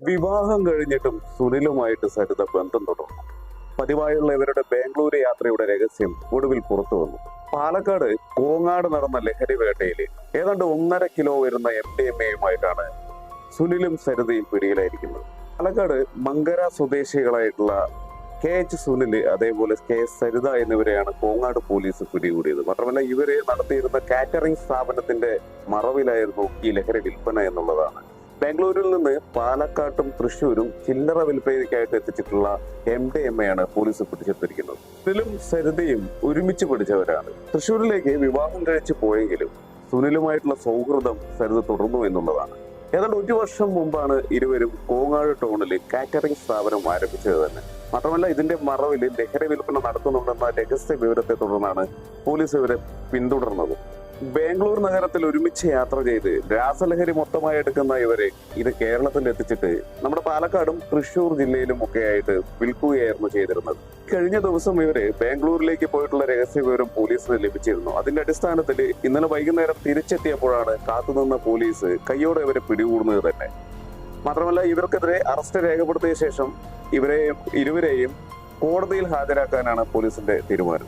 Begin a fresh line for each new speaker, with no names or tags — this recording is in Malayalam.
വിവാഹം കഴിഞ്ഞിട്ടും സുനിലുമായിട്ട് സരിത ബന്ധം തുടർന്നു. പതിവായുള്ള ഇവരുടെ ബാംഗ്ലൂര് യാത്രയുടെ രഹസ്യം ഒടുവിൽ പുറത്തു വന്നു. പാലക്കാട് കോങ്ങാട് നടന്ന ലഹരി വേട്ടയിൽ ഏതാണ്ട് ഒന്നര കിലോ വരുന്ന എം ഡി എം എയുമായിട്ടാണ് സുനിലും സരിതയും പിടിയിലായിരിക്കുന്നത്. പാലക്കാട് മങ്കര സ്വദേശികളായിട്ടുള്ള കെ എച്ച് സുനിൽ അതേപോലെ കെ എസ് സരിത എന്നിവരെയാണ് കോങ്ങാട് പോലീസ് പിടികൂടിയത്. മാത്രമല്ല ഇവരെ നടത്തിയിരുന്ന കാറ്ററിംഗ് സ്ഥാപനത്തിന്റെ മറവിലായിരുന്നു ഈ ലഹരി വിൽപ്പന എന്നുള്ളതാണ്. ബാംഗ്ലൂരിൽ നിന്ന് പാലക്കാട്ടും തൃശ്ശൂരും ചില്ലറ വിൽപ്പനയ്ക്കായിട്ട് എത്തിച്ചിട്ടുള്ള എം ഡി എം എയാണ് പോലീസ് പിടിച്ചെടുത്തിരിക്കുന്നത്. സുനിലും സരിതയും ഒരുമിച്ച് പിടിച്ചവരാണ്. തൃശ്ശൂരിലേക്ക് വിവാഹം കഴിച്ചു പോയെങ്കിലും സുനിലുമായിട്ടുള്ള സൗഹൃദം സരിത തുടർന്നു എന്നുള്ളതാണ്. ഏതാണ്ട് ഒരു വർഷം മുമ്പാണ് ഇരുവരും കോങ്ങാട് ടൗണിൽ കാറ്ററിംഗ് സ്ഥാപനം ആരംഭിച്ചത് തന്നെ. മാത്രമല്ല ഇതിന്റെ മറവിൽ ലഹരി വിൽപ്പന നടത്തുന്നുണ്ടെന്ന രഹസ്യ വിവരത്തെ തുടർന്നാണ് പോലീസ് ഇവരെ പിന്തുടർന്നത്. ബാംഗ്ലൂർ നഗരത്തിൽ ഒരുമിച്ച് യാത്ര ചെയ്ത് രാസലഹരി മൊത്തമായി എടുക്കുന്ന ഇവരെ ഇത് കേരളത്തിൽ എത്തിച്ചിട്ട് നമ്മുടെ പാലക്കാടും തൃശൂർ ജില്ലയിലും ഒക്കെ ആയിട്ട് വിൽക്കുകയായിരുന്നു ചെയ്തിരുന്നത്. കഴിഞ്ഞ ദിവസം ഇവർ ബാംഗ്ലൂരിലേക്ക് പോയിട്ടുള്ള രഹസ്യ വിവരം പോലീസിന് ലഭിച്ചിരുന്നു. അതിന്റെ അടിസ്ഥാനത്തിൽ ഇന്നലെ വൈകുന്നേരം തിരിച്ചെത്തിയപ്പോഴാണ് കാത്തുനിന്ന പോലീസ് കയ്യോടെ ഇവരെ പിടികൂടുന്നത് തന്നെ. മാത്രമല്ല ഇവർക്കെതിരെ അറസ്റ്റ് രേഖപ്പെടുത്തിയ ശേഷം ഇവരെയും ഇരുവരെയും കോടതിയിൽ ഹാജരാക്കാനാണ് പോലീസിന്റെ തീരുമാനം.